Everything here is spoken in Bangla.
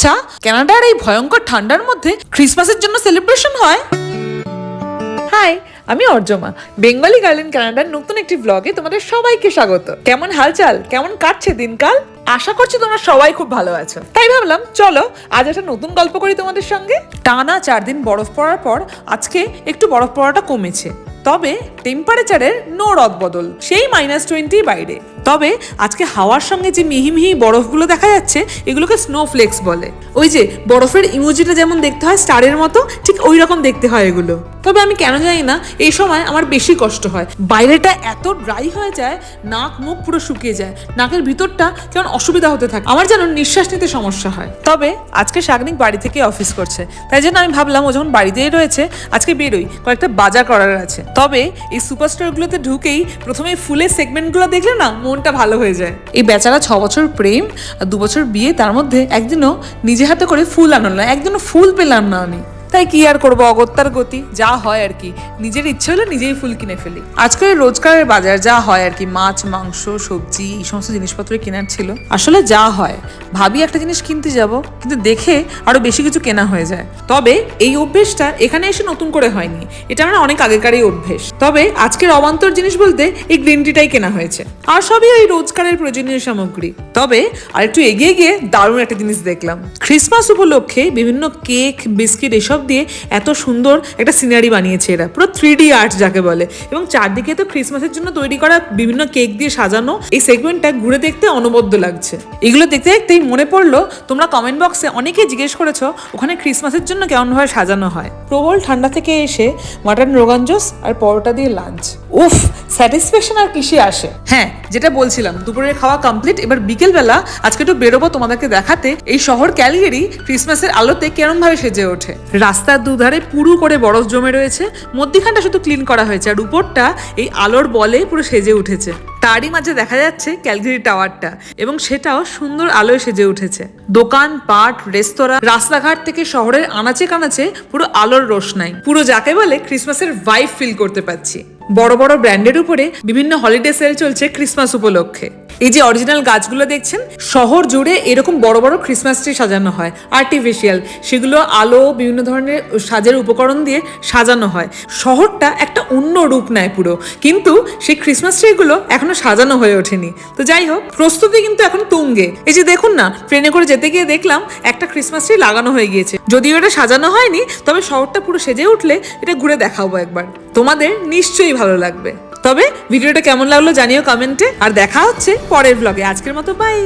আচ্ছা কানাডার এই ভয়ঙ্কর ঠান্ডার মধ্যে ক্রিসমাসের জন্য সেলিব্রেশন হয়? হাই আমি অর্জমা। বেঙ্গলি গার্ল ইন কানাডার নতুন একটি ব্লগে তোমাদের সবাইকে স্বাগত। কেমন হালচাল? কেমন কাটছে দিনকাল? আশা করছি তোমরা সবাই খুব ভালো আছো। তাই ভাবলাম, চলো, আজ একটা নতুন গল্প করি তোমাদের সঙ্গে। টানা চার দিন বরফ পড়ার পর আজকে একটু বরফ পড়াটা কমেছে। তবে টেম্পারেচারের নো রদবদল সেই মাইনাস টোয়েন্টি বাইরে। তবে আজকে হাওয়ার সঙ্গে যে মিহি মিহি বরফগুলো দেখা যাচ্ছে, এগুলোকে স্নোফ্লেক্স বলে। ওই যে বরফের ইমোজিটা যেমন দেখতে হয় স্টারের মতো, ঠিক ওই রকম দেখতে হয় এগুলো। তবে আমি কেন জানি না, এই সময় আমার বেশি কষ্ট হয়। বাইরেটা এত ড্রাই হয়ে যায়, নাক মুখ পুরো শুকিয়ে যায়, নাকের ভিতরটা কেমন অসুবিধা হতে থাকে। আমার যেন নিঃশ্বাস নিতে সমস্যা হয়। তবে আজকে শাগনিক বাড়ি থেকে অফিস করছে। তাই জন্য আমি ভাবলাম ও যখন বাড়িতেই রয়েছে, আজকে বেরোই। কয়েকটা বাজার করার আছে। তবে এই সুপারস্টারগুলোতে ঢুকেই প্রথমে ফুলের সেগমেন্টগুলো দেখলে না মনটা ভালো হয়ে যায়। এই বেচারা ছ বছর প্রেম আর দু বছর বিয়ে, তার মধ্যে একদিনও নিজে হাতে করে ফুল আনলো না, একদিনও ফুল পেলাম না আমি। তাই কি আর করব? অগত্যার গতি, যা হয় আর কি। নিজের ইচ্ছে হলে নিজেই ফুল কিনে ফেলি। আজকের রোজকারের বাজার যা হয় আর কি, মাছ, মাংস, সবজি, এই সমস্ত জিনিসপত্র কেনার ছিল। আসলে যা হয়, ভাবি একটা জিনিস কিনতে যাব, কিন্তু দেখে আরও বেশি কিছু কেনা হয়ে যায়। তবে এই অভ্যেসটা এখানে এসে নতুন করে হয়নি। এটা আমার অনেক আগেকারই অভ্যেস। তবে আজকের অবান্তর জিনিস বলতে এই গ্রিন টিটাই কেনা হয়েছে। আর সবই ওই রোজকারের প্রয়োজনীয় সামগ্রী। তবে আর একটু এগিয়ে গিয়ে দারুণ একটা জিনিস দেখলাম। ক্রিসমাস উপলক্ষে বিভিন্ন কেক বিস্কিট এসব দিয়ে এত সুন্দর একটা সিনারি বানিয়েছে এরা। পুরো থ্রি ডি আর্ট যাকে বলে। এবং চারদিকে তো ক্রিসমাসের জন্য তৈরি করা বিভিন্ন কেক দিয়ে সাজানো, এই সেগমেন্টটা ঘুরে দেখতে অনবদ্য লাগছে। এগুলো দেখতে দেখতেই মনে পড়ল, তোমরা কমেন্ট বক্সে অনেকেই জিজ্ঞেস করেছ, ওখানে ক্রিসমাসের জন্য কেমনভাবে সাজানো হয়। প্রবল ঠান্ডা থেকে এসে মাটন রোগান জোস আর পরোটা দিয়ে লাঞ্চ উফ স্যাটিসফ্যাকশন আর কিসে আসে? হ্যাঁ যেটা বলছিলাম, দুপুরের খাওয়া কমপ্লিট এবার বিকেলবেলা আজকে একটু বেরোবো তোমাদেরকে দেখাতে, এই শহর ক্যালগেরি ক্রিসমাসের আলোতে কেরম ভাবে সেজে ওঠে। রাস্তার দুধারে পুরু করে বরফ জমে রয়েছে, মধ্যিখানটা শুধু ক্লিন করা হয়েছে, আর উপরটা এই আলোর বলে পুরো সেজে উঠেছে। তারই মাঝে দেখা যাচ্ছে ক্যালগেরি টাওয়ারটা এবং সেটাও সুন্দর আলোয় সেজে উঠেছে। দোকান, পাট, রেস্তোরাঁ, রাস্তাঘাট থেকে শহরের আনাচে কানাচে পুরো আলোর রোশনাই। পুরো যাকে বলে ক্রিসমাসের ভাইব ফিল করতে পারছি বড় বড় ব্র্যান্ডের উপরে বিভিন্ন হলিডে সেল চলছে ক্রিসমাস উপলক্ষে। এই যে অরিজিনাল গাছগুলো দেখছেন, শহর জুড়ে এরকম বড় বড় ক্রিসমাস ট্রি সাজানো হয় আর্টিফিশিয়াল সেগুলো আলো, বিভিন্ন ধরনের সাজের উপকরণ দিয়ে সাজানো হয়। শহরটা একটা অন্য রূপ নেয় পুরো, কিন্তু সেই ক্রিসমাস ট্রিগুলো এখনও সাজানো হয়ে ওঠেনি। তো যাই হোক, প্রস্তুতি কিন্তু এখন তুঙ্গে। এই যে দেখুন না ট্রেনে করে যেতে গিয়ে দেখলাম একটা ক্রিসমাস ট্রি লাগানো হয়ে গিয়েছে। যদিও এটা সাজানো হয়নি, তবে শহরটা পুরো সেজে উঠলে এটা ঘুরে দেখাবো একবার। তোমাদের নিশ্চয়ই ভালো লাগবে। তবে ভিডিওটা কেমন লাগল জানিও কমেন্টে আর দেখা হচ্ছে পরের ব্লগে আজকের মতো বাই